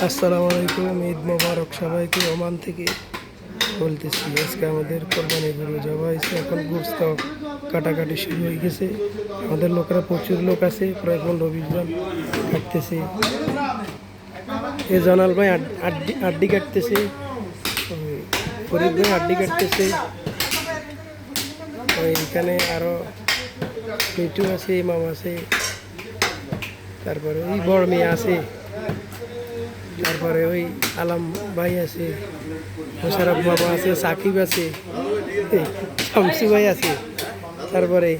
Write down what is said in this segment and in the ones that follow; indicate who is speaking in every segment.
Speaker 1: আসসালামু আলাইকুম, ঈদ মোবারক সবাইকে ওমান থেকে বলতেছি। আজকে আমাদের কোরবানি গরু যাওয়া হয়েছে, এখন গোস্ত কাটাকাটি শুরু হয়ে গেছে। আমাদের লোকেরা প্রচুর লোক আছে, প্রায় পনেরো বিশ জন কাটতেছে। এ জনাল ভাই আড- আড্ডি আড্ডি কাটতেছে। ফরিদ ভাই আড্ডি কাটতেছে। এখানে আরও মিটু আছে ইমাম আছে, তারপরে ওই বড় মেয়ে আছে। তারপরে ওই আলাম ভাই আছে, মোশারফ বাবা আছে, সাকিব আছে শামসু ভাই আছে। তারপরে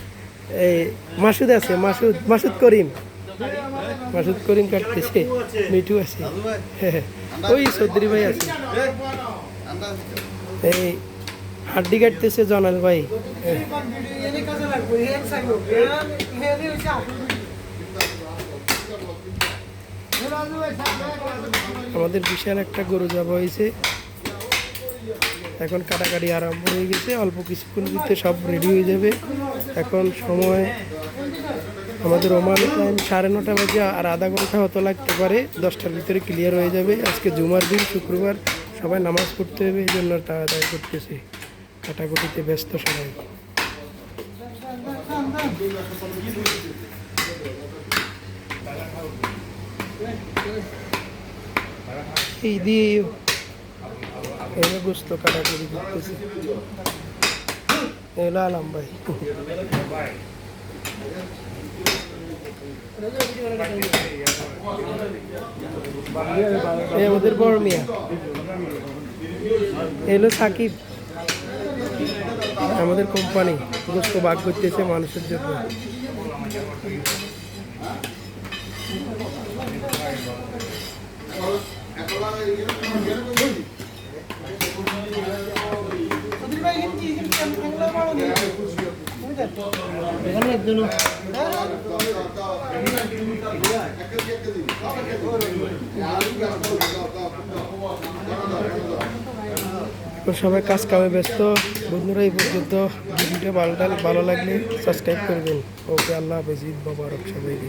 Speaker 1: এই মাসুদ আছে, মাসুদ মাসুদ করিম। মাসুদ করিম কাটতেছে, মিঠু আছে। ওই চৌধুরী ভাই আছে। এই হাড্ডি কাটতেছে জনাল ভাই। আমাদের বিশাল একটা গরু যাওয়া হয়েছে। এখন কাটাকাটি আরম্ভ হয়ে গেছে, অল্প কিছুক্ষণ ভিতরে সব রেডি হয়ে যাবে। এখন সময় আমাদের ওমান টাইম সাড়ে নটা বাজে আর আধা ঘণ্টা হতো লাগতে পারে, দশটার ভিতরে ক্লিয়ার হয়ে যাবে। আজকে জুমার দিন, শুক্রবার, সবাই নামাজ পড়তে হবে, এই জন্য তাড়াতাড়ি করতেছে। কাটাকুটিতে ব্যস্ত সবাই। এই দিয়ে এগুলো গোস্ত কাটাকুটি করতেছে। এগুলো আলাম ভাই। আমাদের বড় মিয়া। এলো সাকিব। আমাদের কোম্পানি গোস্ত ভাগ করতেছে মানুষের জন্য। তো সবাই কাজ কামে ব্যস্ত। বন্ধুরা, এই পর্যন্ত ভিডিওটা ভালো ভালো লাগলে সাবস্ক্রাইব করবেন। ওকে, আল্লাহ হাফেজ, ঈদ মোবারক সবাইকে।